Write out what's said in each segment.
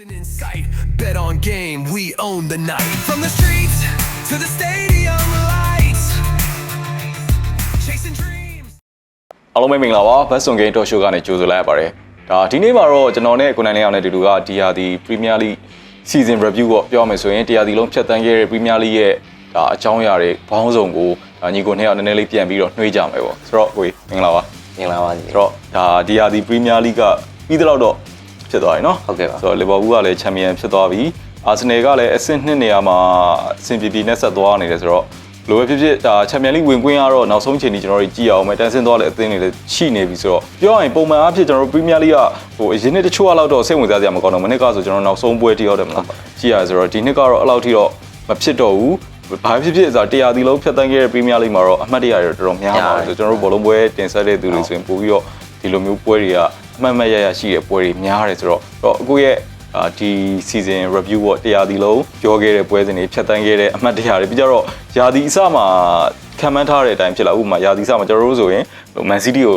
In sight, bet on game, we own the night. From the streets to the stadium lights, chasing dreams. အားလုံးပဲမင်္ဂလာပါဘတ်ဆွန်ဂိမ်းတော်ရှိုးကနေကြိုဆိုလိုက်ရပါတယ်ဒါဒီနေ့မှာတော့ကျွန်တော်နဲ့ကိုနိုင်လေးအောင်နဲ့တူတူကဒီဟာဒီ Premier League Season Review ပေါ့ပြောရမယ်ဆိုရင်တရားဒီလုံးဖြတ်တန်းခဲ့တဲ့ Premier League ရဲ့ဒါအကြောင်းအရာတွေဘောင်းစုံကိုဒါညီကိုနှစ်ယောက်နည်းနည်းလေးပြန်ပြီးတော့နှွှေးကြမယ်ပေါ့ဆိုတော့ကိုကြီးမင်္ဂလာပါမင်္ဂလာပါညီဆိုတော့ဒါဒီဟာဒီ Premier League ကပြီးတော့တော့ ဖြစ်သွားပြီเนาะ ဟုတ်ကဲ့ပါ ဆိုတော့ Liverpool ကလည်း Champion ဖြစ်သွားပြီ Arsenal ကလည်းအဆင့်2နေရာမှာအဆင်ပြေပြေနဲ့ဆက်သွားနေတယ်ဆိုတော့ဘလိုပဲဖြစ်ဖြစ်ဒါချန်ပီယံလိဝင်ခွင့်ကတော့နောက်ဆုံးချိန်ကြီးကျွန်တော်တို့ကြည့်အောင်မယ်တန်ဆင်းသွားတဲ့အသင်းတွေလည်းရှိနေပြီဆိုတော့ပြောရရင်ပုံမှန်အားဖြင့်ကျွန်တော်တို့ Premier League ကဟိုအရင်နှစ်တချို့ကတော့တော့စိတ်ဝင်စားစရာမကောင်းတော့မနစ်ကဆိုကျွန်တော်နောက်ဆုံးပွဲတိရောက်တယ်မလားကြည့်ရဆိုတော့ဒီနှစ်ကတော့အဲ့လောက်ထိတော့မဖြစ်တော့ဘူးဘာဖြစ်ဖြစ်ဆိုတာတရားဒီလုံးဖြတ်တန်းခဲ့တဲ့ Premier League မှာတော့အမှတ်တရတွေတော်တော်များပါဘူးဆိုကျွန်တော်တို့ဘောလုံးပွဲတင်ဆက်တဲ့သူတွေဆိုရင်ပို့ပြီးတော့ ဒီလိုမျိုးပွဲတွေကအမှတ်မှတ်ရရရှိတဲ့ပွဲတွေများတယ်ဆိုတော့တော့အခုရဲ့အာဒီ season review ပေါ့တရားဒီလုံးပြောခဲ့တဲ့ပွဲစဉ်တွေဖြတ်တန်းခဲ့တဲ့အမှတ်တရတွေပြီးကြတော့ယာဒီအစမှာခံမှန်းထားတဲ့အတိုင်းဖြစ်လာဥပမာယာဒီအစမှာကျွန်တော်တို့ဆိုရင် Man City ကို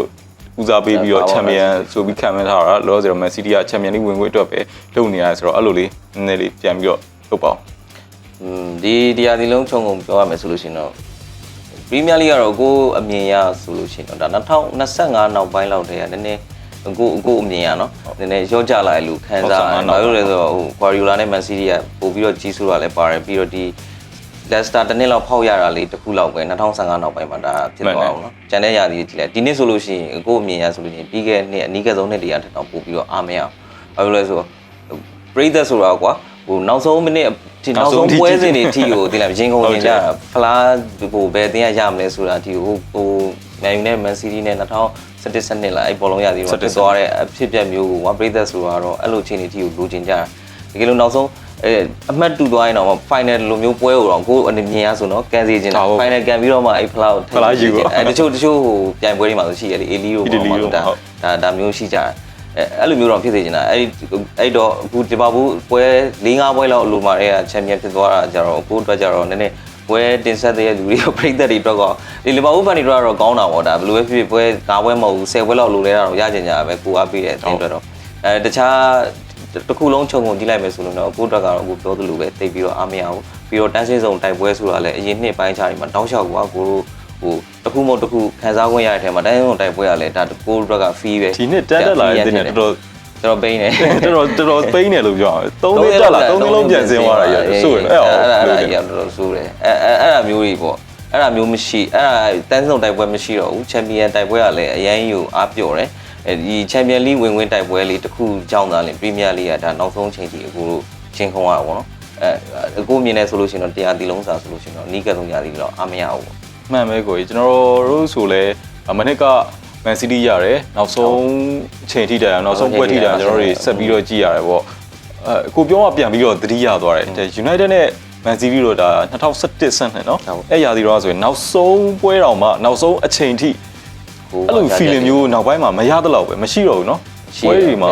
ဦးစားပေးပြီးတော့ champion ဆိုပြီးခံမှန်းထားတာလောလောဆယ်တော့ Man City က champion လေးဝင်ခွင့်အတွက်ပဲလုပ်နေရတယ်ဆိုတော့အဲ့လိုလေးနည်းနည်းလေးပြန်ပြီးတော့လုပ်ပါအောင်อืมဒီတရားဒီလုံးခြုံငုံပြောရမယ်ဆိုလို့ရှိရင်တော့ ပရီးမီးယားလိကတော့ကိုယ်အမြင်ရဆိုလို့ရှိရင်တော့ဒါ2025နောက်ပိုင်းလောက်တည်းကနည်းနည်းကိုကိုအမြင်ရနော်နည်းနည်းရော့ကြလာတယ်လို့ခံစားရတယ်ဘာလို့လဲဆိုတော့ဟို Guardiola နဲ့ Man City ကပို့ပြီးတော့ကြီးစိုးတာလည်းပါတယ်ပြီးတော့ဒီ Leicester တစ်နှစ်လောက်ဖောက်ရတာလေးတစ်ခုလောက်ပဲ2025နောက်ပိုင်းမှာဒါဖြစ်သွားအောင်နော်ကျန်တဲ့ຢာဒီကြည့်လိုက်ဒီနှစ်ဆိုလို့ရှိရင်ကိုအမြင်ရဆိုလို့ရှိရင်ပြီးခဲ့တဲ့နှစ်အနည်းကဆုံးနှစ်တည်းကထပ်တော့ပို့ပြီးတော့အားမရအောင်ဘာလို့လဲဆိုတော့ပရိသတ်ဆိုတာကွာဟိုနောက်ဆုံးမိနစ် ဒီနောက်ဆုံးပွဲစဉ်တွေအထိကိုဒီလိုက်ရင်ကုန်ရင်ကြတာဖလားဟိုဘယ်တင်ရရမလဲဆိုတာဒီဟိုဟို Man U နဲ့ Man City နဲ့2017 17လားအဲ့ဘောလုံးရသည်တော့တက်သွားတဲ့အဖြစ်ပြက်မျိုးကိုဝါပရိသတ်ဆိုတော့အဲ့လိုအချိန်တွေအထိကိုလိုချင်ကြတာတကယ်လို့နောက်ဆုံးအဲအမှတ်တူသွားရင်တော့ final လိုမျိုးပွဲကိုတော့ကိုယ်အနေမြင်ရဆိုတော့ကန်စီခြင်းတာ final ကန်ပြီးတော့မှအဲ့ဖလားကိုအဲတချို့တချို့ဟိုပြိုင်ပွဲတွေမှာဆိုရှိရတယ်အေလီတို့ဒါဒါဒါမျိုးရှိကြတယ် အဲအဲ့လိုမျိုးတော့ဖြစ်စေချင်တာအဲ့ဒီအဲ့တော့အခုဒီပါဘူးပွဲ၄၅ပွဲလောက်အလိုမှာအဲချန်ပီယံဖြစ်သွားတာကြတော့ကိုအတွက်ကြတော့နည်းနည်းပွဲတင်ဆက်တဲ့လူတွေပြိသက်တွေအတွက်ကောဒီလီဗာပူးဖန်တွေတော့ကောင်းတာပေါ့ဒါဘယ်လိုပဲဖြစ်ဖြစ်ပွဲကားပွဲမဟုတ်ဘူး၁၀ပွဲလောက်လိုလဲတာတော့ရကြင်ကြပဲကိုအားပေးတဲ့အတင်းအတွက်တော့အဲတခြားတစ်ခုလုံးခြုံငုံကြည့်လိုက်မယ်ဆိုလို့တော့ကိုအတွက်ကတော့အခုပြောသလိုပဲတိတ်ပြီးတော့အားမရဘူးပြီးတော့တန်းစင်းစုံတိုက်ပွဲဆိုတာလည်းအရင်နှစ်ပိုင်းခြားတွေမှာတောက်လျှောက်ကွာကိုတို့ ဟိုတစ်ခုမဟုတ်တစ်ခုခံစားခွင့်ရတဲ့ထဲမှာတန်းစင်းစုံတိုက်ပွဲကလည်းဒါကိုအတွက်က fee ပဲဒီနှစ်တက်တက်လာတဲ့တင်တော်တော်တော်တော်ပိန်းနေတော်တော်တော်တော်ပိန်းတယ်လို့ပြောရမယ်သုံးနှစ်တက်လာသုံးနှစ်လုံးပြန်စင်းသွားတာရဆိုရင်အဲ့အဲ့ဒါအဲ့ဒါအဲ့ကြီးတော်တော်ဆိုးတယ်အဲ့အဲ့အဲ့ဒါမျိုးတွေပေါ့အဲ့ဒါမျိုးမရှိအဲ့ဒါတန်းစုံတိုက်ပွဲမရှိတော့ဘူးချန်ပီယံတိုက်ပွဲကလည်းအရင်ယူအားပြော့တယ်အဲဒီချန်ပီယံလိဝင်ဝင်တိုက်ပွဲလေးတစ်ခုကြောင်းသားလင်ပရီးမီးယားလိကဒါနောက်ဆုံးချိန်ထိအခုတို့ချင်းခုံရပါဘောနော်အဲအခုမြင်နေဆိုလို့ရှိရင်တော့တရားတီလုံးစာဆိုလို့ရှိရင်တော့နီးကဆုံးရသည်တော့အားမရဘူးပေါ့ မှန်ပဲကိုကြီးကျွန်တော်တို့ဆိုလဲမနစ်ကမန်စီးတီးရတယ်နောက်ဆုံးအချိန်ထိတိုင်အောင်နောက်ဆုံးပွဲထိတိုင်အောင်ကျွန်တော်တို့ဆက်ပြီးတော့ကြည့်ရတယ်ပေါ့အဲကိုပြောမှပြန်ပြီးတော့သတိရသွားတယ် United နဲ့မန်စီးတီးတို့ဒါ2017ဆန်းနဲ့နော်အဲ့ရာသီတော့ဆိုရင်နောက်ဆုံးပွဲတော်မှနောက်ဆုံးအချိန်ထိအဲ့လို feeling မျိုးနောက်ပိုင်းမှာမရတော့ဘူးပဲမရှိတော့ဘူးနော်ပွဲတွေမှာ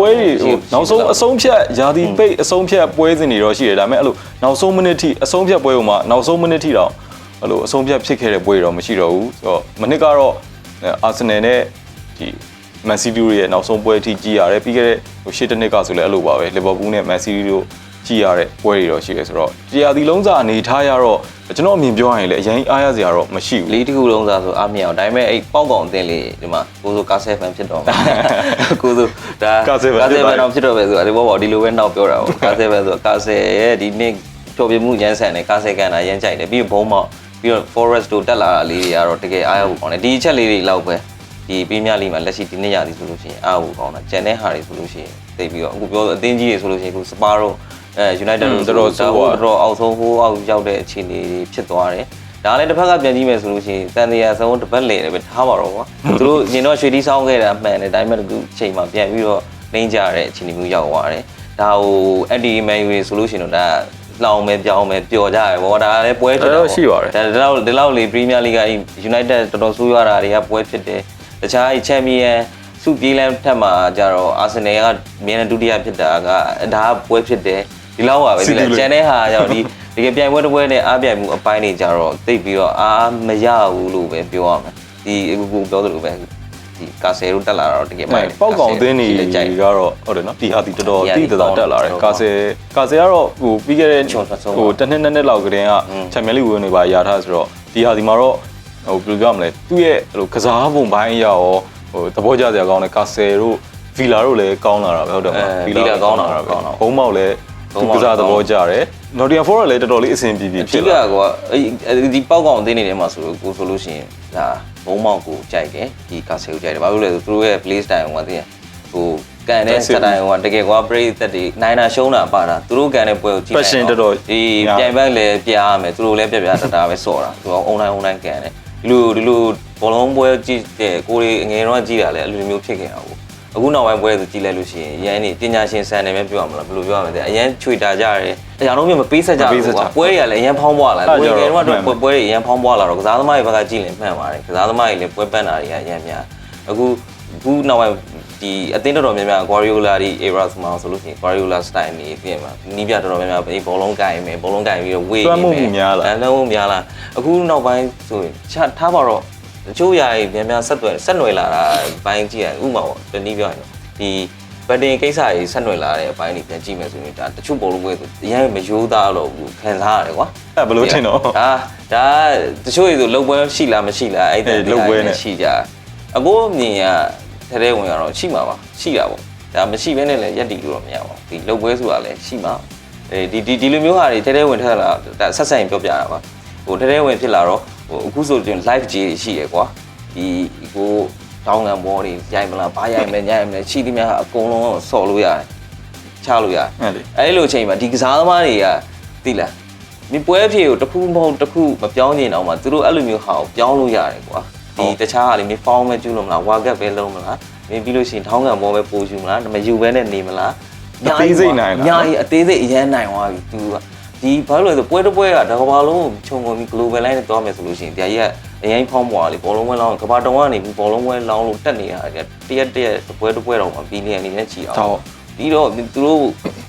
ပွဲတွေနောက်ဆုံးအဆုံးဖြတ်ယာတီပိတ်အဆုံးဖြတ်ပွဲစဉ်တွေတော့ရှိတယ်ဒါပေမဲ့အဲ့လိုနောက်ဆုံးမိနစ်ထိအဆုံးဖြတ်ပွဲပေါ်မှာနောက်ဆုံးမိနစ်ထိတော့ အဲ့လိုအဆုံးဖြတ်ဖြစ်ခဲ့တဲ့ပွဲတော့မရှိတော့ဘူးဆိုတော့မနစ်ကတော့အာဆင်နယ်နဲ့ဒီ Man City ရဲ့နောက်ဆုံးပွဲအထိကြည့်ရတယ်ပြီးခဲ့တဲ့ဟိုရှေ့တစ်နှစ်ကဆိုလည်းအဲ့လိုပါပဲ Liverpool နဲ့ Man City တို့ကြည့်ရတဲ့ပွဲတွေတော့ရှိတယ်ဆိုတော့တရားဒီလုံးစာအနေထားရတော့ကျွန်တော်အမြင်ပြောရရင်လည်းအရင်အားရစရာတော့မရှိဘူးလေးတစ်ခုလုံးစားဆိုအားမရအောင်ဒါပေမဲ့အဲ့ပေါက်ကောင်အသင်းလေးဒီမှာကိုဆိုကားဆယ်ဖန်ဖြစ်တော့မှာကိုဆိုဒါကားဆယ်ဖန်ကားဆယ်ဖန်တော့ဖြစ်တော့ပဲဆိုတာဒီဘောပေါ့ဒီလိုပဲနောက်ပြောတာပေါ့ကားဆယ်ဖန်ဆိုကားဆယ်ရဲ့ဒီနေ့ကျော်ပြမှုရမ်းဆန်တယ်ကားဆယ်ကန်တာရမ်းကြိုက်တယ်ပြီးဘုံမောက် ပြီးတော့ forest တို့တက်လာတာလေးတွေကတော့တကယ်အားရဖို့ကောင်းတယ်ဒီအချက်လေးတွေလောက်ပဲဒီပေးမြလေးမှာလက်ရှိဒီနေ့ရသည်ဆိုလို့ရှိရင်အားဖို့ကောင်းတာကျန်တဲ့ဟာတွေဆိုလို့ရှိရင်သိပြီးတော့အခုပြောအသင်းကြီးတွေဆိုလို့ရှိရင်အခုစပါတို့အဲ United တို့တော်တော်အောက်ဆုံးဟိုးအောက်ရောက်တဲ့အခြေအနေတွေဖြစ်သွားတယ်ဒါလည်းတစ်ဖက်ကပြန်ကြည့်မယ်ဆိုလို့ရှိရင်တန်တရားဆုံးတစ်ပတ်လေလည်းပဲထားပါတော့ကွာသူတို့ရင်တော့ရွှေတီးဆောင်းခဲ့တာအမှန်တယ်ဒါပေမဲ့အခုအချိန်မှာပြန်ပြီးတော့နှိမ့်ကြတဲ့အခြေအနေမျိုးရောက်သွားတယ်ဒါဟိုအက်ဒီမန်ယူဆိုလို့ရှိရင်တော့ဒါ လောင်မယ်ပြောင်းမယ်ပျော်ကြရပေါ့ဒါလည်းပွဲဖြစ်တော့ရှိပါတယ်ဒါဒီလောက်ဒီလောက်လေပရီးမီးယားလိဂ်က United တော်တော်ဆိုးရွားတာတွေကပွဲဖြစ်တယ်တခြားချန်ပီယံစုပြေးလန်းထက်မှာကြတော့အာဆင်နယ်ကမြင်းနဲ့ဒုတိယဖြစ်တာကဒါကပွဲဖြစ်တယ်ဒီလောက်ပါပဲဒီလက်ကျန်တဲ့ဟာကြောင့်ဒီတကယ်ပြိုင်ပွဲတစ်ပွဲနဲ့အားပြိုင်မှုအပိုင်းတွေကြတော့တိတ်ပြီးတော့အားမရဘူးလို့ပဲပြောရမယ်ဒီအခုကိုပြောသလိုပဲ ဒီကာဆယ်တို့တက်လာတာတော့တကယ်မိုက်တယ်ပေါက်ကောင်အသင်းတွေကြိုက်တယ်ကတော့ဟုတ်တယ်နော်ဒီဟာဒီတော်တော်ဒီဟာတိဒီတသာတက်လာတယ်တော်တော်ကာဆယ်ကာဆယ်ကတော့ဟိုပြီးခဲ့တဲ့ချော်ထွက်ဆုံးဟိုတစ်နှစ်နှစ်နှစ်လောက်ကတည်းကอืมချန်ပီယံလိဝင်တွေပါရထားဆိုတော့ဒီဟာဒီမှာတော့ဟိုဘယ်လိုပြောရမလဲသူ့ရဲ့ဟိုကစားပုံပိုင်းအရရောဟိုသဘောကျစရာကောင်းတယ်ကာဆယ်တို့ဗီလာတို့လည်းကောင်းလာတာပဲဟုတ်တယ်မလားအဲဗီလာကောင်းလာတာပဲကောင်းလာဘုံမောက်လည်းဘုံသူမောကက်စားသဘောကျတယ်နော်ဒီယန်ဖော်ရလည်းတော်တော်လေးအဆင်ပြေပြေအဓိဖြစ်ကလာကအဲ့ဒီပေါက်ကောင်အသင်းတွေထဲမှာဆိုလို့ကိုဆိုလို့ရှိရင်ဒါ ဘုံမောက်ကိုကြိုက်တယ်ဒီကာဆယ်ကိုကြိုက်တယ်ဘာလို့လဲဆိုသူတို့ရဲ့ play style ကတည်းကဟိုကန်တဲ့စတိုင်ကတကယ်ကွာ break သက်တွေနိုင်တာရှုံးတာပါတာသူတို့ကန်တဲ့ပွဲကိုကြည့်လိုက် Passion တော်တော်ဒီများပြိုင်ဘက်လည်းပြားရမယ်သူတို့လည်းပြပြတတာပဲစော့တာသူကအွန်လိုင်းအွန်လိုင်းကန်တယ်ဒီလိုဒီလိုဘောလုံးပွဲကြည့်တဲ့ကိုရီအငယ်တော့ကြည့်တာလည်းအလိုမျိုးဖြစ်ခဲ့တာကို အခုနောက်ပိုင်းပွဲဆိုကြည့်လိုက်လို့ရှိရင်အရန်နေပညာရှင်ဆန်တယ်ပဲပြောရမလားဘယ်လိုပြောရမလဲအရန်ချွေတာကြတယ်အရာလုံးမျိုးမပေးဆက်ကြမပေးဘူးဆက်ကြကွာပွဲတွေကလည်းအရန်ဖောင်းပွားလာအဲ့ကိုဒါရီကြောင့်ငယ်တော့မှန်ပါပွဲတွေအရန်ဖောင်းပွားလာတော့ကစားသမားတွေဘက်ကကြည့်ရင်မှန်ပါတယ်ကစားသမားတွေလည်းပွဲပန်းတာတွေကအရန်များအခုအခုနောက်ပိုင်းဒီအသင်းတော်တော်များများ Guardiola ဒီ era ဆိုမှဆိုလို့ရှိရင် Guardiola style နေပြင်မှာနီးပြတော်တော်များများအေးဘောလုံးကင်မယ်ဘောလုံးကင်ပြီးတော့ဝေးလွှမ်းနေမိုးမှုများလားအဲလုံးဝများလားအခုနောက်ပိုင်းဆိုရင်ချထားပါတော့ တချို့ຢာကြီးများများဆက်သွယ်ဆက်နွယ်လာတာဘိုင်းကြည့်ရဥပမာပေါ့တနည်းပြောရင်ဒီဘတ်တင်ကိစ္စကြီးဆက်နွယ်လာတဲ့အပိုင်းတွေပြန်ကြည့်မယ်ဆိုရင်ဒါတချို့ဘောလုံးပွဲဆိုအရင်မရိုးသားတော့ဘူးခံစားရတယ်ကွာအဲ့ဘယ်လိုထင်တော့ဒါဒါတချို့ရေဆိုလုံပွဲရှိလားမရှိလားအဲ့အေးလုပ်ပွဲနဲ့ရှိကြအကိုအမြင်ကထဲထဲဝင်ရတော့ရှိမှာပါရှိတာပေါ့ဒါမရှိဘဲနဲ့လည်းရက်တီလို့တော့မရပါဘူးဒီလုံပွဲဆိုတာလည်းရှိမှာအဲဒီဒီဒီလိုမျိုးဟာတွေထဲထဲဝင်ထက်လာဒါဆက်ဆက်ရင်ပြောပြတာပါဟိုထဲထဲဝင်ဖြစ်လာတော့ဟို အခုဆိုရင် live ကြီးတွေရှိရကွာဒီကိုတောင်းငံဘောတွေရိုက်မလားဘာရိုက်မလဲညရိုက်မလဲရှိသမျှအကုန်လုံးဆော်လို့ရတယ်ချလို့ရတယ်အဲ့လေအဲ့လိုအချိန်မှာဒီကစားသမားတွေကသိလားဒီပွဲအဖြစ်ကိုတစ်ခုမဟုတ်တစ်ခုမပြောင်းကျင်အောင်မှာသူတို့အဲ့လိုမျိုးဟာကိုပြောင်းလို့ရတယ်ကွာဒီတခြားဟာလေးမဖောင်းမဲကျူးလို့မလားဝါကက်ပဲလုံးမလားမင်းပြီးလို့ရှိရင်ထောင်းကန်ဘောပဲပို့ယူမလားမယူဘဲနဲ့နေမလားအသေးစိတ်နိုင်လားညာကြီးအသေးစိတ်အရန်နိုင်သွားပြီ तू က ဒီဘာလို့လဲဆိုပွဲတစ်ပွဲကတကဘာလုံးကိုခြုံငုံပြီး global line နဲ့တွားမယ်ဆိုလို့ရှိရင်တရားကြီးကအရင်ဖောင်းပွားလေဘောလုံးပွဲလောင်းကဘာတောင်ကနေပြီးဘောလုံးပွဲလောင်းလို့တက်နေတာတရက်တရက်ပွဲတစ်ပွဲတော့မှဘီလီယံအနေနဲ့ချီအောင်တော့ပြီးတော့သူတို့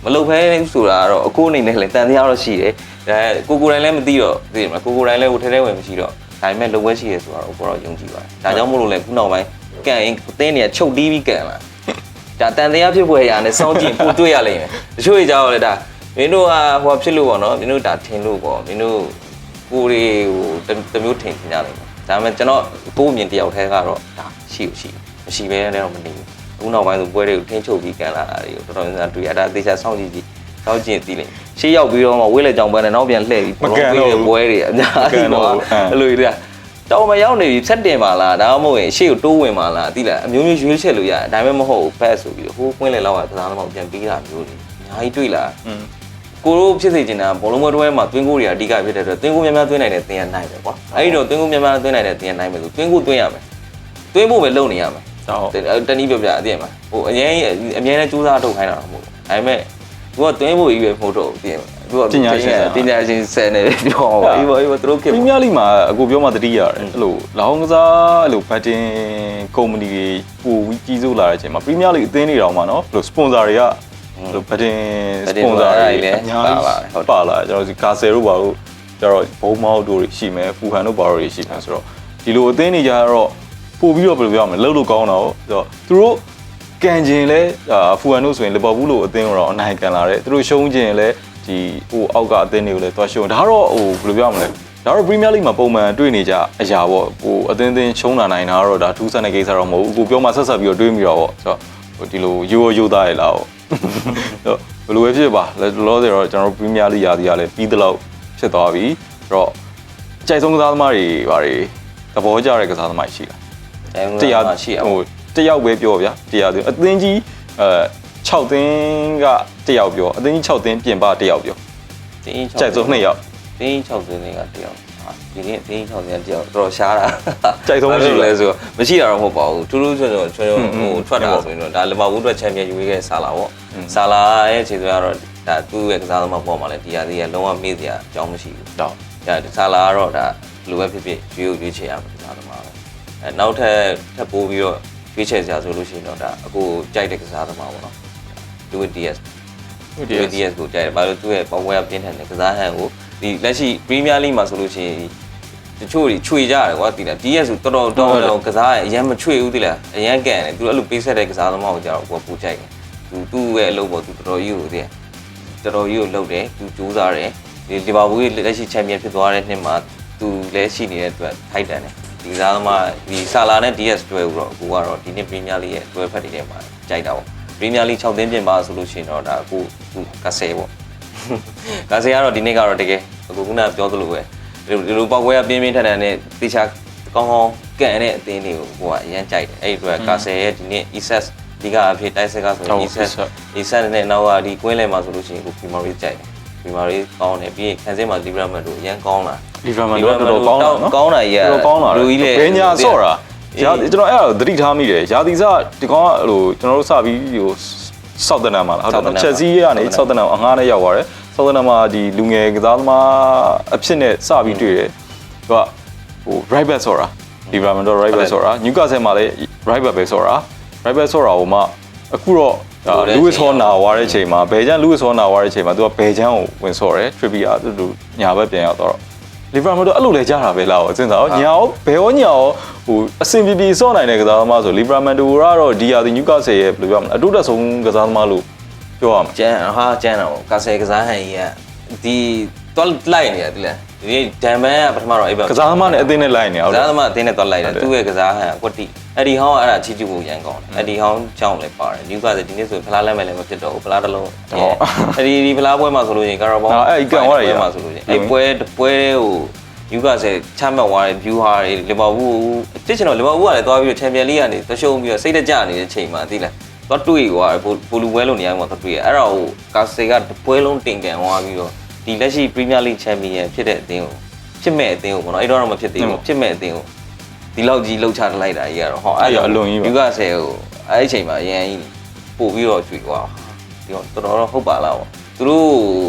မလုပ်ဖဲဆိုတာကတော့အခုအနေနဲ့လည်းတန်တရားတော့ရှိတယ်ဒါကိုကိုယ်တိုင်လည်းမသိတော့သိတယ်မလားကိုကိုယ်တိုင်လည်းဟိုထဲထဲဝင်မရှိတော့ဒါပေမဲ့လုပ်ဝဲရှိရဲဆိုတာတော့ကိုတော့ယုံကြည်ပါတယ်ဒါကြောင့်မို့လို့လည်းခုနောက်ပိုင်းကန်ရင်အသင်းတွေကချုပ်တီးပြီးကန်လာဒါတန်တရားဖြစ်ပွဲရာနဲ့စောင့်ကြည့်ပို့တွေ့ရလိမ့်မယ်တချို့ကြီးကြောက်လေဒါ မင်းတို့ကဟိုဖြစ်လို့ပေါ့နော်မင်းတို့ဒါထင်လို့ပေါ့မင်းတို့ကိုရီဟိုတမျိုးထင်ကြလိမ့်မယ်ဒါပေမဲ့ကျွန်တော်ကိုယ်အမြင်တယောက်တည်းကတော့ဒါရှိလို့ရှိမရှိဘဲနဲ့တော့မနေဘူးအခုနောက်ပိုင်းဆိုပွဲတွေကိုထင်းချုပ်ပြီးကန်လာတာတွေကိုတော်တော်များများတွေ့ရတာသေချာစောင့်ကြည့်ကြည့်စောင့်ကြည့်သိလိမ့်မယ်ရှေ့ရောက်ပြီးတော့မှဝေးလက်ကြောင်ပွဲနဲ့နောက်ပြန်လှည့်ပြီးမကန်တော့ဘူးပွဲတွေအများမကန်ကြီးတော့ပေါ့ဘူးအဲအဲ့လိုတွေကတောင်မရောက်နေပြီဆက်တင်ပါလားဒါမှမဟုတ်ရင်ရှေ့ကိုတိုးဝင်ပါလားသိလားအမျိုးမျိုးရွေးချက်လို့ရတယ်ဒါပေမဲ့မဟုတ်ဘူးဖက်ဆိုပြီးတော့ဟိုးကွင်းလေလောက်ကကစားသမားကိုပြန်ပြီးတာမျိုးတွေအများကြီးတွေ့လာอืม ကိုတို့ဖြစ်စေချင်တာဘောလုံးပွဲတစ်ပွဲမှာတွင်းကိုတွေကအဓိကဖြစ်တဲ့အတွက်တွင်းကိုများများတွင်းနိုင်တဲ့တင်ရနိုင်တယ်ကွာအဲ့ဒီတော့တွင်းကိုများများတွင်းနိုင်တဲ့တင်ရနိုင်မယ်ဆိုတွင်းကိုတွင်းရမယ်တွင်းဖို့ပဲလုပ်နေရမယ်တော့တနည်းပြောပြအသိရမှာဟိုအရင်အမြဲတမ်းစူးစမ်းထုတ်ခိုင်းတာတော့မဟုတ်ဘူးဒါပေမဲ့သူကတွင်းဖို့ကြီးပဲမဟုတ်တော့ဘူးသိရမှာသူကပညာရှင်ဆယ်နေပြောပါအေးပါအေးပါသူတို့ပခေတ်ရီးမီးယားလိမှာအကိုပြောမှတတိရတယ်အဲ့လိုလောင်းကစားအဲ့လိုဘတ်တင်ကုမ္ပဏီတွေပိုပြီးကြီးစိုးလာတဲ့အချိန်မှာပရီးမီးယားလိအသင်းတွေတောင်မှနော်အဲ့လိုစပွန်ဆာတွေက အဲ့လိုဘတ်တင်စပွန်ဆာတွေအများကြီးပါလာကျွန်တော်ဒီကာဆယ်တို့ပါတို့ကျတော့ဘုံမောက်တို့ရှိမယ်ဖူဟန်တို့ပါတို့ရှိမယ်ဆိုတော့ဒီလိုအသင်းတွေကြတော့ပို့ပြီးတော့ဘယ်လိုပြောရမလဲလှုပ်လို့ကောင်းတော့ဆိုတော့သူတို့ကန်ကျင်လဲဖူဟန်တို့ဆိုရင်လီဗာပူးလိုအသင်းကတော့အနိုင်ကန်လာတယ်သူတို့ရှုံးကျင်လဲဒီဟိုအောက်ကအသင်းတွေကိုလည်းသွားရှုံးဒါကတော့ဟိုဘယ်လိုပြောရမလဲဒါတော့ Premier League မှာပုံမှန်တွေ့နေကြအရာပေါ့ဟိုအသင်းသင်းချုံးလာနိုင်တာကတော့ဒါထူးဆန်းတဲ့ကိစ္စတော့မဟုတ်ဘူးကိုပြောမှဆက်ဆက်ပြီးတော့တွေးမိတော့ပေါ့ဆိုတော့ဟိုဒီလိုရိုးရိုးသားရလားပေါ့ဆိုတော့ ဘယ်လိုပဲဖြစ်ပါလဲလောဆယ်တော့ကျွန်တော်တို့ Premier League ရာသီကလည်းပြီးသလောက်ဖြစ်သွားပြီဆိုတော့အကြိုက်ဆုံးကစားသမားတွေဗါတွေသဘောကျတဲ့ကစားသမားရှိလားတရားတရားရှိအောင်ဟိုတယောက်ပဲပြောဗျာတရားသူအသင်းကြီးအဲ6သင်းကတယောက်ပြောအသင်းကြီး6သင်းပြင်ပတယောက်ပြောတင်းကြိုက်ဆုံး2ယောက်တင်း60နေကတယောက် ဒီနေ့တင်း60နေတယောက်တော်ရှားတာကြိုက်ဆုံးမရှိဘူးလဲဆိုမရှိတာတော့မဟုတ်ပါဘူးထူးထူးချွန်ချွန်ချွန်ချွန်อืมဟိုထွက်တာဟုတ်ပါဆိုရင်တော့ဒါလီဗာပူးအတွက်ချန်ပီယံယူခဲ့ဆာလာပေါ့ဆာလာရဲ့အခြေဆိုကတော့ဒါသူ့ရဲ့ကစားသမားပေါ်မှာလည်းဒီဟာဒီကလုံးဝမေ့စရာအကြောင်းမရှိဘူးတော့ဒါဆာလာကတော့ဒါလိုပဲဖြစ်ဖြစ်ရွေးရွေးချယ်ရမှာကစားသမားပဲအဲနောက်ထပ်ထပ်ပိုးပြီးတော့ရွေးချယ်စရာဆိုလို့ရှိရင်တော့ဒါအခုကြိုက်တဲ့ကစားသမားပေါ့နော် Luis Diaz ဒီ Luis Diaz ကိုကြိုက်တယ်ဘာလို့သူ့ရဲ့ပေါ်ပွဲကပြင်းထန်တဲ့ကစားဟန်ကို ဒီလက်ရှိ Premier League မှာဆိုလို့ရှိရင်တတချို့တွေချွေကြတယ်ကွာတည်လား DS ဆိုတော်တော်တော်တော်ကစားရအရင်မချွေဘူးတည်လားအရင်ကန်တယ်သူအဲ့လိုပေးဆက်တဲ့ကစားသမားကိုကြတော့ကိုယ်ပူကြိုက်တယ်သူသူ့ရဲ့အလုပ်ပေါ်သူတော်တော်ကြီးကိုတည်တော်တော်ကြီးကိုလှုပ်တယ်သူကြိုးစားတယ်ဒီလီဗာပူးရဲ့လက်ရှိချန်ပီယံဖြစ်သွားတဲ့နှစ်မှာသူလည်းရှိနေတဲ့အတွက်ထိုက်တန်တယ်ဒီကစားသမားဒီဆာလာနဲ့ DS တွဲဦးတော့ကိုကတော့ဒီနှစ်ပရီးမီးယားလိရဲ့တွဲဖက်တွေထဲမှာကြိုက်တာပေါ့ပရီးမီးယားလိ6သင်းပြင်ပါဆိုလို့ရှိရင်တော့ဒါကိုသူကဆယ်ပေါ့ကာစီကတော့ဒီနေ့ကတော့တကယ် အခုခုနကပြောသလိုပဲဒီလိုဒီလိုပောက်ကွဲကပြင်းပြင်းထန်ထန်နဲ့တေချာကောင်းကောင်းကန်တဲ့အသင်းတွေကိုကိုကအရန်ကြိုက်တယ်အဲ့ဒီအတွက်ကာစီရဲ့ဒီနေ့ ESS ဒီကအဖြစ်တိုက်ဆက်ကဆိုရင် ESS ESS နဲ့နောက်ကဒီကွင်းလဲမှာဆိုလို့ရှိရင်ကို Primary ကြိုက်တယ် Primary ကောင်းတယ်ပြီးရင်ခံစင်းမှာ Liverpool တို့အရန်ကောင်းလာလီဗာမန်တော့တော်တော်ကောင်းတာနော်ကောင်းတာကြီးတော်တော်ကောင်းလာလူကြီးလေဘယ်ညာဆော့တာရာကျွန်တော်အဲ့ဒါကိုသတိထားမိတယ်ရာသီစဒီကောင်ကဟိုကျွန်တော်တို့စပြီးဟိုဆောက်တနန်မှာလားဟုတ်တယ်ချက်စီကနေဆောက်တနန်အငှားနဲ့ရောက်သွားတယ် ဆောက်တနန်မှာဒီလူငယ်ကစားသမားအဖြစ်နဲ့စပြီးတွေ့တယ်သူကဟို right back ဆော့တာလီဗာမန်တော့ right back ဆော့တာနျူကာဆယ်မှာလည်း right back ပဲဆော့တာ right back ဆော့တာဟိုမှအခုတော့လူဝစ်ဆောနာဝါတဲ့ချိန်မှာဘယ်ချမ်းလူဝစ်ဆောနာဝါတဲ့ချိန်မှာသူကဘယ်ချမ်းကိုဝင်ဆော့တယ် trivia သူတို့ညာဘက်ပြန်ရောက်တော့လီဗာမန်တို့အဲ့လိုလဲကြားတာပဲလားဟောစဉ်းစားရောညာရောဘယ်ရောညာရောဟိုအဆင်ပြေပြေစော့နိုင်တဲ့ကစားသမားဆိုလီဗာမန်တို့ကတော့ဒီယာဒီနျူကာဆယ်ရဲ့ဘယ်လိုပြောမလဲအတူတက်ဆုံးကစားသမားလို့ ပြောရမှာကျန်ဟာကျန်တော့ကာဆယ်ကစားဟန်ကြီးကဒီတော့လိုက်နေရတယ်လေဒီဒန်မန်ကပထမတော့အဲ့ဘက်ကစားသမားနဲ့အသင်းနဲ့လိုက်နေအောင်ကစားသမားအတင်းနဲ့တော့လိုက်တယ်သူ့ရဲ့ကစားဟန်ကွက်တိအဲ့ဒီဟောင်းကအဲ့ဒါချီချူဖို့ရန်ကောင်းတယ်အဲ့ဒီဟောင်းကြောင်းလည်းပါတယ်နျူကာဆယ်ဒီနေ့ဆိုဖလားလက်မဲ့လည်းမဖြစ်တော့ဘူးဖလားတစ်လုံးအဲ့ဒီဒီဖလားပွဲမှာဆိုလို့ရှိရင်ကာရာဘောမှာဆိုလို့ရှိရင်အဲ့ပွဲပွဲကိုယူကာဆယ်ချမှတ်သွားတဲ့ view ဟာတွေလီဗာပူးတစ်ချင်တော့လီဗာပူးကလည်းသွားပြီးတော့ချန်ပီယံလိကနေသရှုံးပြီးတော့စိတ်တကြနေတဲ့ချိန်မှာသိလား သွားတွေ့ကွာပိုလူပွဲလုံးနေရာမှာသွားတွေ့ရအဲ့ဒါကိုကာဆယ်ကပွဲလုံးတင်ကန်သွားပြီးတော့ဒီလက်ရှိပရီးမီးယားလိချန်ပီယံဖြစ်တဲ့အသင်းကိုဖြစ်မဲ့အသင်းကိုပေါ့နော်အဲ့တော့တော့မဖြစ်သေးဘူးဖြစ်မဲ့အသင်းကိုဒီလောက်ကြီးလှုပ်ချလိုက်တာကြီးကတော့ဟောအဲ့ယူကာဆယ်ကိုအဲ့ဒီချိန်မှာရန်ကြီးပို့ပြီးတော့ကျွေသွားဒီတော့တော်တော်ဟုတ်ပါလားပေါ့သူတို့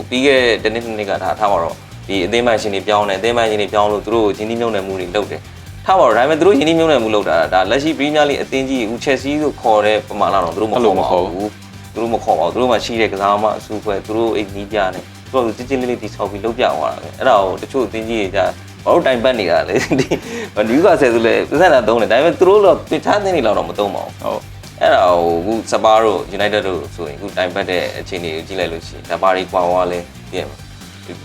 ပြီးခဲ့တဲ့တနေ့နှစ်ကထားထားမှာတော့ဒီအသေးမှန်ရှင်တွေပြောင်းတယ်အသေးမှန်ရှင်တွေပြောင်းလို့သူတို့ရင်းနှီးမြှုပ်နှံမှုတွေလုပ်တယ် ထားပါတော့ဒါပေမဲ့သူတို့ရင်းနှီးမြှုပ်နှံမှုလုပ်တာဒါလက်ရှိပရီးမီးယားလိအသင်းကြီးအခုချက်စီကိုခေါ်တဲ့ပမာဏတော့သူတို့မခေါ်ပါဘူးသူတို့မခေါ်ပါဘူးသူတို့မှရှိတဲ့ကစားမအစုဖွဲ့သူတို့အိမ်နီးပြနေသူတို့စစ်စစ်လေးလေးတီဆောက်ပြီးလုပ်ပြသွားတာပဲအဲ့ဒါကိုတချို့အသင်းကြီးတွေကဘာလို့တိုင်ပတ်နေတာလဲဒီနျူကာဆယ်ဆိုလဲပြဿနာသုံးတယ်ဒါပေမဲ့သူတို့တော့ပြထားတဲ့နေလောက်တော့မသုံးပါဘူးဟုတ်အဲ့ဒါကိုအခုစပါးတို့ United တို့ဆိုရင်အခုတိုင်ပတ်တဲ့အခြေအနေကိုကြည့်လိုက်လို့ရှိရင်ဒါပါရီကွာဝါလဲပြည့်မှာ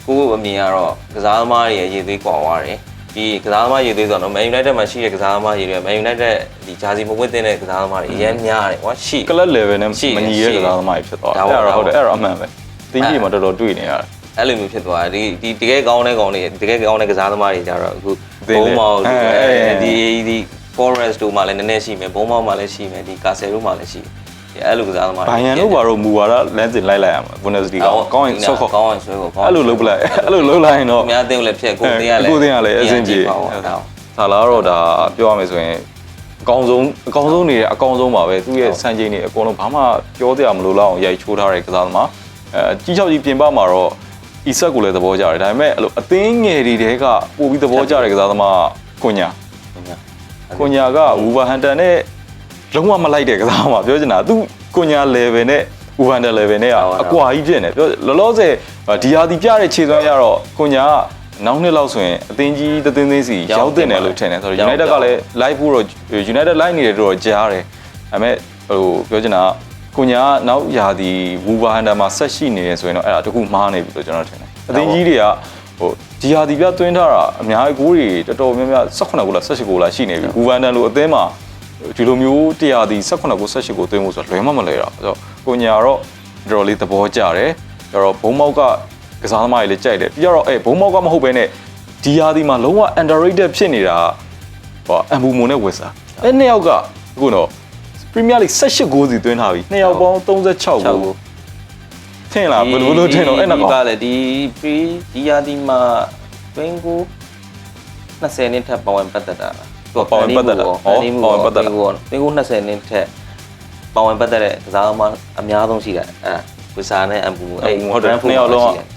ကိုယ်အမြင်ကတော့ကစားသမားတွေရဲ့ရေသွေးကွာဝါတယ် ဒီကစားသမားရေသွေးဆိုတော့ Man United မှာရှိတဲ့ကစားသမားရေတွေ Man United ဒီဂျာစီမဝတ်တဲ့ကစားသမားတွေအရင်များတယ်ဟောရှိကလပ် level နဲ့ရှိမညီရဲ့ကစားသမားတွေဖြစ်သွားတယ်ဒါအဲ့ပေါ့ဒါတော့ဟုတ်တယ်အဲ့ဒါအမှန်ပဲတင်းကြီးမှာတော်တော်တွေ့နေရတယ်အဲ့လိုမျိုးဖြစ်သွားတယ်ဒီဒီတကယ်ကောင်းတဲ့ကောင်တွေတကယ်ကောင်းတဲ့ကစားသမားတွေကြတော့အခုသိတယ်ဘုံမောင်အဲအဲအဲဒီဒီ Forest တို့မှလည်းနည်းနည်းရှိမယ်ဘုံမောင်မှလည်းရှိမယ်ဒီ Castle တို့မှလည်းရှိတယ် အဲ့လိုကစားသမားဘိုင်ယန်တို့ဘာလို့မူဝါဒလမ်းစဉ်လိုက်လိုက်ရမှာ Bundesliga ကောင်းရင်ဆော့ခေါ်ကောင်းရင်ဆွဲခေါ်အဲ့လိုလုပ်ပလိုက်အဲ့လိုလုပ်လိုက်ရင်တော့အများအသင်းကိုလည်းဖြစ်ကိုယ်တင်ရလဲကိုယ်တင်ရလဲအဆင်ပြေပါတော့ဆာလာတော့ဒါပြောရမယ်ဆိုရင်အကောင်ဆုံးအကောင်ဆုံးနေတဲ့အကောင်ဆုံးပါပဲသူ့ရဲ့စံချိန်တွေအကုန်လုံးဘာမှပြောစရာမလိုတော့အောင်ရိုက်ချိုးထားတဲ့ကစားသမားအဲကြီးချောက်ကြီးပြင်ပမှာတော့အီဆက်ကိုလည်းသဘောကျတယ်ဒါပေမဲ့အဲ့လိုအသင်းငယ်တွေတဲကပို့ပြီးသဘောကျတဲ့ကစားသမားကွန်ညာကွန်ညာကဝူဗာဟန်တန်နဲ့ လုံးဝမလိုက်တဲ့ကစားသမားပြောချင်တာသူကွန်ညာ level နဲ့ဝူဗန်တန် level နဲ့ကအကွာကြီးဖြစ်နေပြောလောလောဆယ်ဒီဟာဒီပြတဲ့ခြေစွမ်းရတော့ကွန်ညာကနောက်နှစ်လောက်ဆိုရင်အသင်းကြီးတသင်းသင်းစီရောက်တင်တယ်လို့ထင်တယ်ဆိုတော့ United ကလည်း live ဖို့တော့ United live နေတယ်တော့ကြားတယ်ဒါပေမဲ့ဟိုပြောချင်တာကိုညာကနောက်ရာသီဝူဘာဟန်တာမှာဆက်ရှိနေတယ်ဆိုရင်တော့အဲ့ဒါတခုမှားနေပြီလို့ကျွန်တော်ထင်တယ်အသင်းကြီးတွေကဟိုဒီရာသီပြသွင်းထားတာအများကြီးဂိုးတွေတော်တော်များများ18ဂိုးလား18ဂိုးလားရှိနေပြီဝူဘာဟန်တာလို့အသင်းမှာ ဒီလိုမျိုးတရားသီ18ဂိုး18ဂိုးသွင်းဖို့ဆိုတော့လွယ်မမလဲတာဆိုတော့ကိုညာတော့တော်တော်လေးသဘောကျတယ်ကျတော့ဘုံမောက်ကကစားသမားတွေလည်းကြိုက်တယ်ပြီးတော့အဲဘုံမောက်ကမဟုတ်ဘဲနဲ့ဒီရာသီမှာလုံးဝ underrated ဖြစ်နေတာကဟောအမ်ဘူမိုနဲ့ဝစ်စာအဲ့နှစ်ယောက်ကအခုတော့ပရီးမီးယားလိ18ဂိုးစီသွင်းထားပြီနှစ်ယောက်ပေါင်း36ဂိုးထင်လားဘယ်လိုလုပ်ထင်တော့အဲ့နှစ်ကကောင်လည်းဒီ free ဒီယာဒီမှာတွင်းကို20နှစ်ထပ်ပါဝင်ပတ်သက်တာ သူတွင်းကို20နှစ်ထက်ပါဝင်ပတ်သက်တဲ့ကစားသမားအများဆုံးရှိတာအဲဝစ်စာနဲ့အမ်ဘူအဲ့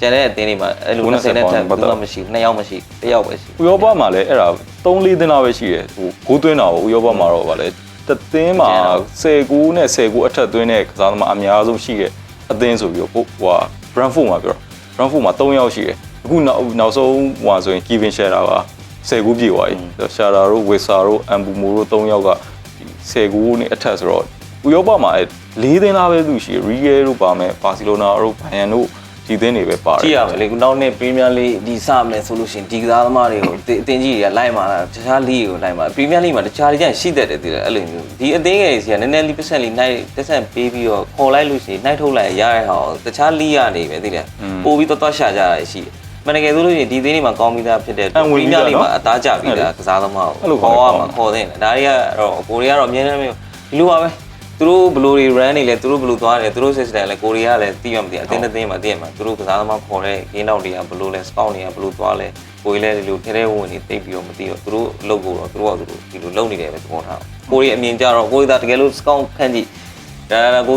ကျန်တဲ့အသင်းတွေမှာအဲ့လို20နှစ်ထက်ဘူးမှမရှိနှစ်ယောက်မရှိတစ်ယောက်ပဲရှိဥရောပမှာလည်းအဲ့ဒါ3-4သင်းလောက်ပဲရှိတယ်ဟိုဂိုးသွင်းတာကိုဥရောပမှာတော့ဗာလဲတသင်းမှာ10ဂိုးနဲ့10ဂိုးအထက်သွင်းတဲ့ကစားသမားအများဆုံးရှိတဲ့အသင်းဆိုပြီးတော့ဟိုဟာ Brentford မှာပြော Brentford မှာ3ယောက်ရှိတယ်အခုနောက်နောက်ဆုံးဟိုဆိုရင် Kevin Shearer ပါ 10ခုပြည့်သွားပြီရှာတာတို့ဝေဆာတို့အမ်ဘူမိုတို့၃ယောက်က10ခုနဲ့အထက်ဆိုတော့ဥရောပမှာအဲ၄သင်းသားပဲသူရှိရီဂယ်တို့ပါမယ်ဘာစီလိုနာတို့ဘိုင်ယန်တို့ဒီသင်းတွေပဲပါတယ်ကြည့်ရမယ်လေနောက်နေ့ပရီးမီးယားလိဒီစမယ်ဆိုလို့ရှိရင်ဒီကစားသမားတွေကိုအသင်းကြီးတွေကလိုက်မှာတခြားလိတွေကိုလိုက်မှာပရီးမီးယားလိမှာတခြားလိကျရင်ရှိတတ်တယ်တည်တယ်အဲ့လိုမျိုးဒီအသင်းငယ်ကြီးကနည်းနည်းလေးပတ်စံလေးနိုင်တက်ဆန်ပေးပြီးတော့ခေါ်လိုက်လို့ရှိရင်နိုင်ထုတ်လိုက်ရရတဲ့ဟာတခြားလိရနေပဲတည်တယ်ပို့ပြီးတော့တော့ရှာကြတာရှိတယ် မနက်ကယ်ဆိုလို့ရှိရင်ဒီသင်းတွေမှာကောင်းပြီးသားဖြစ်တဲ့ပရီးမီးယားလိမှာအသားကျပြီးသားကစားသမားကိုခေါ်ရမှာခေါ်တဲ့ဒါတွေကတော့ကိုရီးယားတော့အများကြီးမျိုးဒီလိုပါပဲသူတို့ဘလိုတွေ run နေလဲသူတို့ဘလိုသွားတယ်သူတို့ system လဲကိုရီးယားလဲသိရမသိအတင်းအတင်းမှာသိရမှာသူတို့ကစားသမားခေါ်တဲ့ game out တွေကဘလိုလဲ scout တွေကဘလိုသွားလဲကိုရီးလဲဒီလိုထဲထဲဝင်နေသိပြီးတော့မသိတော့သူတို့အလုပ်ကိုတော့သူတို့ကသူတို့ဒီလိုလုပ်နေတယ်ပဲသဘောထားကိုရီးအမြင်ကြတော့ကိုရီးသားတကယ်လို့ scout ခန့်ကြည့်ဒါကို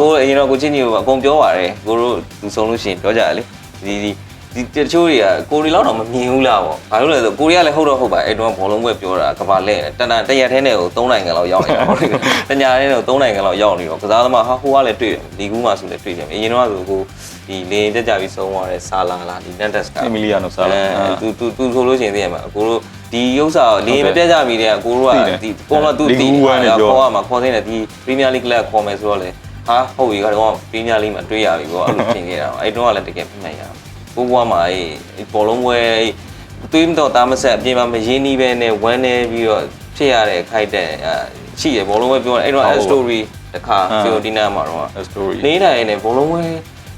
ကိုအရင်တော့ကိုချင်းကြီးကအကုန်ပြောပါတယ်ကိုတို့သူဆုံးလို့ရှိရင်ပြောကြတယ်လေဒီဒီ ဒီတချို့တွေကကိုရီလောက်တော့မမြင်ဘူးလားပေါ့။ဘာလို့လဲဆိုကိုရီကလည်းဟုတ်တော့ဟုတ်ပါအဲ့တော့ဘောလုံးပွဲပြောတာကဘာလဲတန်တန်တရက်ထဲနဲ့ကို၃နိုင်ငံလောက်ရောက်နေတာပေါ့။တညာထဲနဲ့ကို၃နိုင်ငံလောက်ရောက်နေတော့ကစားသမားဟာဟိုကလည်းတွေ့တယ်လီကူးမှာဆိုလည်းတွေ့တယ်။အရင်တော့ဆိုကိုဒီလင်းတက်ကြပြီးဆုံးသွားတဲ့ဆာလာလာဒီနန်တက်စ်ကအီမီလီယာနိုဆာလာသူသူသူဆိုလို့ရှိရင်သိရမှာကိုတို့ဒီဥစ္စာကိုလင်းမပြတ်ကြမီတဲ့ကိုတို့ကဒီပုံတော့သူတီးခေါ်ရမှာခေါ်တဲ့ဒီပရီးမီးယားလိဂ်ကခေါ်မယ်ဆိုတော့လေဟာဟုတ်ပြီကတော့ပရီးမီးယားလိဂ်မှာတွေ့ရပြီပေါ့အဲ့လိုထင်ခဲ့တာ။အဲ့တော့ကလည်းတကယ်ပြင်နိုင်ရ။ကို ဘွားမှာအဲ့ဘောလုံးပွဲတွေးမတော့တာမဆက်အပြင်မှာမရင်းနှီးပဲနဲ့ဝမ်းနေပြီးတော့ဖြစ်ရတဲ့ခိုက်တဲ့ရှိရဘောလုံးပွဲပြောတယ်အဲ့တော့ story တခါဖီယိုတီနာမှာတော့ story နေတိုင်းနဲ့ဘောလုံးပွဲ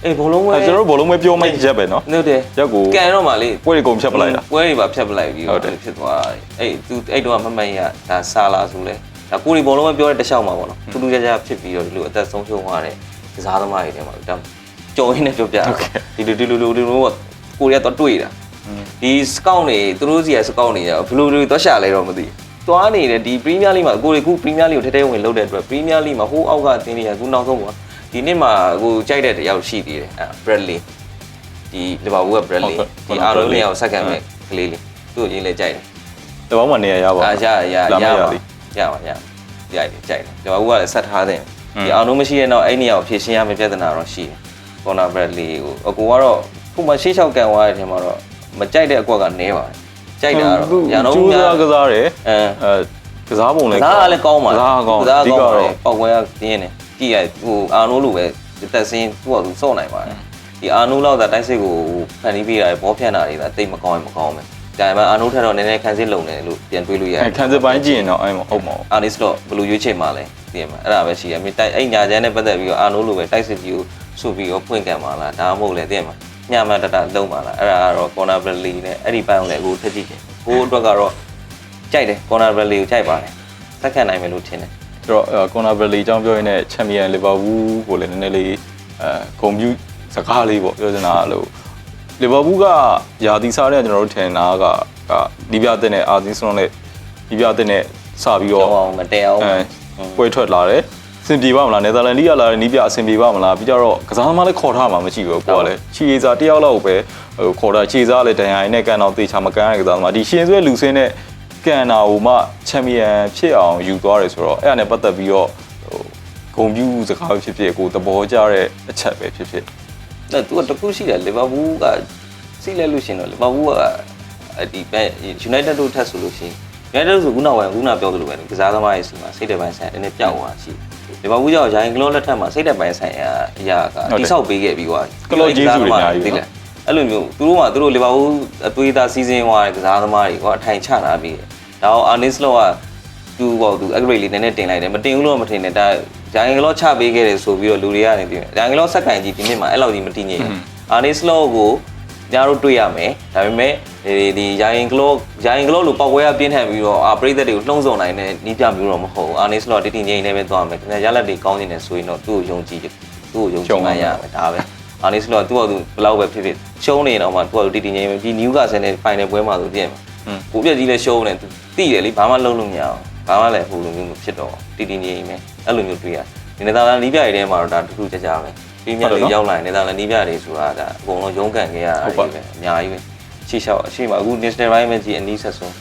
အေးဘောလုံးပွဲ အဲကျွန်တော်တို့ဘောလုံးပဲပြောမှရက်ပဲเนาะ ဟုတ်တယ် ရက်ကို ကန်တော့မှလေ ပွဲတွေကုန်ဖြတ်ပလိုက်တာ ပွဲတွေပါဖြတ်ပလိုက်ပြီး ဟု တော့ တ်တယ် ဖြစ်သွားတယ်အဲ့သူအဲ့တော့မမှန်ရဒါဆာလာဆိုလဲဒါကိုရီဘောလုံးပဲပြောတဲ့တစ်လျှောက်မှာပေါ့နော်ထူးထူးခြားခြားဖြစ်ပြီးတော့ဒီလိုအသက်ဆုံးရှုံးသွားတဲ့ကစားသမားတွေထဲမှာဒါ ကြော်ရင်းနဲ့ပြောပြတာဒီလိုဒီလိုဒီလိုဒီလိုကိုရီကတော့တွေ့တာဒီစကောက်တွေသူတို့စီကစကောက်နေကြဘယ်လိုတွေတော့ရှာလဲတော့မသိသွားနေတဲ့ဒီပရီးမီးယားလိမှာကိုရီခုပရီးမီးယားလိကိုထဲထဲဝင်လုပ်တဲ့အတွက်ပရီးမီးယားလိမှာဟိုးအောက်ကတင်းတွေကခုနောက်ဆုံးပေါ့ဒီနှစ်မှာကိုကြိုက်တဲ့တယောက်ရှိသေးတယ်အဲဘရက်လီဒီလီဗာပူးကဘရက်လီဒီအာရိုးလီယာကိုဆက်ခံမဲ့ကလေးလေးသူ့အရင်လည်းကြိုက်တယ်တပေါင်းမှနေရရပါအာရရလာမရရပါသည်ရပါရကြိုက်တယ်ကြိုက်တယ်ဒီမှာဦးကလည်းဆက်ထားတယ်ဒီအောင်လုံးမရှိတဲ့တော့အဲ့နေရာကိုဖြည့်ရှင်းရမယ့်ပြဿနာတော့ရှိတယ် ကော်နာဘရက်လီကိုအကူကတော့ခုမှရှေ့လျှောက်ကန်သွားတဲ့အချိန်မှာတော့မကြိုက်တဲ့အကွက်ကနဲပါတယ်ကြိုက်တာတော့ရန်တော့ကျိုးစားကစားတယ်အဲအဲကစားပုံလည်းကစားကလည်းကောင်းပါကစားကောင်းကစားအဓိကောကင်းပါတော့ပေါက်ကွဲကပြင်းနေကြည့်ရဟိုအာနိုးလိုပဲတက်စင်းသူ့ကသူစော့နိုင်ပါတယ်ဒီအာနိုးလောက်သာတိုက်စစ်ကိုဖန်တီးပေးရတယ်ဘောဖြန့်တာတွေသာတိတ်မကောင်းရင်မကောင်းပဲဒါပေမဲ့အာနိုးထက်တော့နည်းနည်းခံစစ်လုံတယ်လို့ပြန်တွေးလို့ရတယ်အဲခံစစ်ပိုင်းကြည့်ရင်တော့အဲ့မဟုတ်ပါဘူးအာနစ်တော့ဘယ်လိုရွေးချယ်မှာလဲသိရမှာအဲ့ဒါပဲရှိရမြေတိုက်အဲ့ညာချမ်းနဲ့ပတ်သက်ပြီးတော့အာနိုးလိုပဲတိုက်စစ်ကြီးကို ဆုပ်ပြီးတော့ဖွင့်ကန်ပါလားဒါမှမဟုတ်လေသိရမှာညမတတလုံးပါလားအဲ့ဒါကတော့ corner bradley နဲ့အဲ့ဒီပိုင်းကိုလည်းအခုထက်ကြည့်တယ်ဟိုအတွက်ကတော့ကြိုက်တယ် corner bradley ကိုကြိုက်ပါတယ်ဆက်ခံနိုင်မယ်လို့ထင်တယ်ဆိုတော့ကွန်နာဘယ်လီအကြောင်းပြောရင်းနဲ့ချန်ပီယံလီဗာပူးကိုလည်းနည်းနည်းလေးအဲဂုံပြူစကားလေးပေါ့ပြောချင်တာလို့လီဗာပူးကယာတီစားတဲ့ကျွန်တော်တို့ထင်တာကကဒီပြတဲ့နဲ့အာသီဆွန်နဲ့ဒီပြတဲ့နဲ့စပြီးကြောတော့င်းအောင်မတဲအောင်အဲပွဲထွက်လာတယ် စင်ပြေပါမလားနယ်သာလန်လိကလာတဲ့နီးပြအစင်ပြေပါမလားပြီးကြတော့ကစားသမားလည်းခေါ်ထားမှာမရှိဘူးကိုကလည်းချီအေစာတယောက်လောက်ပဲဟိုခေါ်တာချီစားလည်းဒဏ်ရာရင်းနဲ့ကန်အောင်တေချာမကန်ရတဲ့ကစားသမားဒီရှင်ဆွဲလူစင်းနဲ့ကန်နာဟိုမှချန်ပီယံဖြစ်အောင်ယူသွားတယ်ဆိုတော့အဲ့ဒါနဲ့ပတ်သက်ပြီးတော့ဟိုဂုံပြူစကားဖြစ်ဖြစ်ကိုသဘောကျတဲ့အချက်ပဲဖြစ်ဖြစ်အဲ့သူကတခုရှိတယ်လီဗာပူးကစီးလဲလို့ရှင်တော့လီဗာပူးကဒီပဲ United တို့ထက်ဆိုလို့ရှိရင် United ဆိုခုနကခုနပြောသလိုပဲကစားသမားရဲ့စီမှာစိတ်တပိုင်းဆိုင်အနေနဲ့ပြောက်သွားရှိ လီဗာပူးကြောင့်ရိုင်းကလောလက်ထက်မှာစိတ်တပိုင်းဆိုင်အရာကတိဆောက်ပေးခဲ့ပြီးသွားအဲ့လိုမျိုးသူတို့မှသူတို့လီဗာပူးအသွေးသားစီးစင်းသွားတဲ့ကစားသမားတွေကအထိုင်ချလာပြီးဒါအောင်အာနစ်လောကသူ့ဘောသူ upgrade လေးနည်းနည်းတင်လိုက်တယ်မတင်ဘူးလို့မထင်နဲ့ဒါရိုင်းကလောချပေးခဲ့တယ်ဆိုပြီးတော့လူတွေကနေပြီးရိုင်းကလောစက္ကန့်ကြီးဒီနှစ်မှာအဲ့လောက်ကြီးမတည်ငြိမ်အာနစ်လောကို ညတို့တွေ့ရမယ်ဒါပေမဲ့ဒီဒီရိုင်းကလောရိုင်းကလောလို့ပောက်ကွဲရပြင်းထန်ပြီးတော့အာပရိသတ်တွေကိုလှုံ့ဆော်နိုင်တဲ့နီးပြမျိုးတော့မဟုတ်ဘူးအာနစ်လောတည်တည်ငြိမ်နေပဲသွားမယ်ခင်ဗျာရလက်တွေကောင်းနေတယ်ဆိုရင်တော့သူ့ကိုယုံကြည်သူ့ကိုယုံကြည်မှရမယ်ဒါပဲအာနီစလောသူ့အတူဘလောက်ပဲဖြစ်ဖြစ်ရှုံးနေတော့မှသူ့အတူတည်တည်ငြိမ်ပဲဒီနျူကာဆယ်နဲ့ဖိုင်နယ်ပွဲမှာဆိုပြည့်မှာကိုပြက်ကြီးလည်းရှုံးနေသူတိတယ်လေဘာမှလုံးလို့မရအောင်ဘာမှလည်းဟိုလိုမျိုးမဖြစ်တော့တည်တည်ငြိမ်ပဲအဲ့လိုမျိုးတွေ့ရဒီနေသာလန်နီးပြတွေထဲမှာတော့ဒါတူတူကြကြပဲ ပြီးမြတ်လေးရောက်လာရင်နေသာလန်နီးပြတွေဆိုတာဒါအကုန်လုံးရုန်းကန်ခဲ့ရတာပဲအများကြီးပဲရှေ့လျှောက်အရှိမအခု national right မှာကြီးအနီးဆက်ဆုံး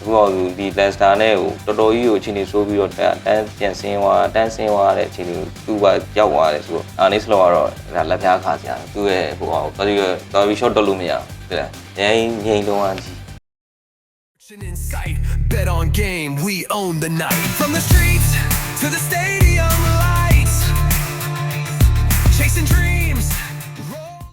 အခုတော့ဒီ Leicester နဲ့ဟိုတော်တော်ကြီးကိုအချိန်ကြီးဆိုးပြီးတော့တန်းပြန်ဆင်းသွားတန်းဆင်းသွားတဲ့အချိန်ကြီးသူ့ကရောက်သွားတယ်ဆိုတော့အာနီစလောကတော့ဒါလက်ပြားခါစရာသူ့ရဲ့ဟိုတော်ပြီးတော်ပြီး short တော့လို့မရဘူးတဲ့ငိမ့်ငိမ့်လုံးအကြီး In sight, bet on game, we own the night. From the streets to the stadium